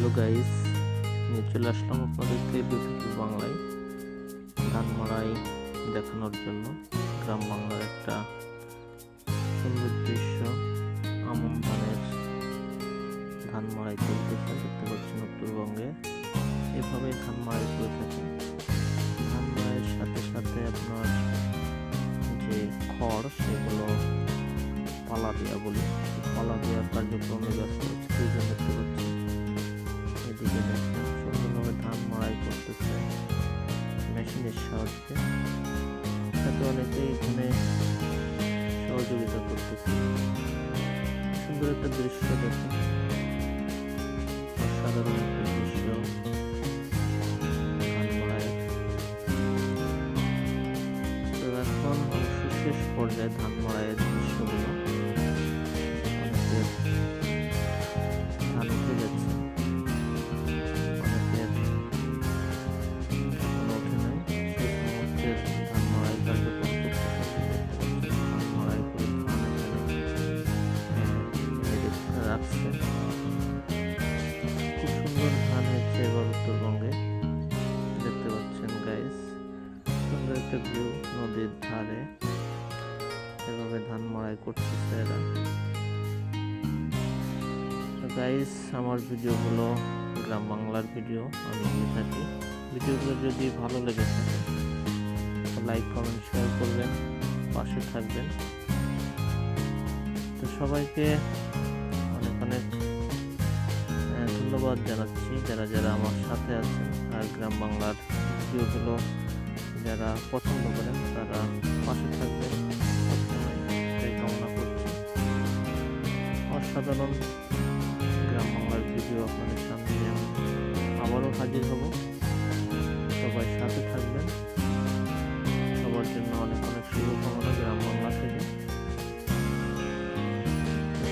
Hello guys, নিয়ে চলে আসলাম আপনাদেরকে বিউটিফুল বাংলায় ধান মাড়াই দেখানোর জন্য। গ্রাম বাংলার একটা সুন্দর দৃশ্য, আমন ধানের ধান মাড়াই চলতেছে দেখতে পাচ্ছেন উত্তরবঙ্গে। এভাবে ধান মাড়াই করে থাকে। ধান মাড়াইয়ের সাথে সাথে আপনার যে খড়, সেগুলো পালা দেওয়া বলি, পালা দেওয়ার কার্যক্রমে ব্যস্ত হচ্ছে মেশিনের তাতে অনেকেই এখানে সহযোগিতা করতেছে। সুন্দর একটা দৃশ্য দেখে। অসাধারণ একটা দৃশ্য। এখন অবশ্য শেষ পর্যায়ে ধান মাড়াইয়ের একটা ভিউ নদীর ধারে। এভাবে ধান মাড়াই করতেছে এরা। গাইস আমার ভিডিও ভিডিওগুলো গ্রাম বাংলার ভিডিও আমি দিয়ে থাকি। ভিডিওগুলো যদি ভালো লেগে থাকে লাইক কমেন্ট শেয়ার করবেন, পাশে থাকবেন। তো সবাইকে অনেক অনেক ধন্যবাদ জানাচ্ছি যারা যারা আমার সাথে আছেন। আর গ্রাম বাংলার ভিডিওগুলো যারা পছন্দ করেন, তারা পাশে থাকবেন এটাই কামনা করছি। অসাধারণ গ্রাম বাংলার ভিডিও আপনাদের সামনে আবারও হাজির হব। সবাই সাথে থাকবেন। সবার জন্য অনেক অনেক শুভকামনা গ্রাম বাংলা থেকে।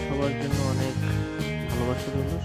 সবার জন্য অনেক ভালোবাসা রইল।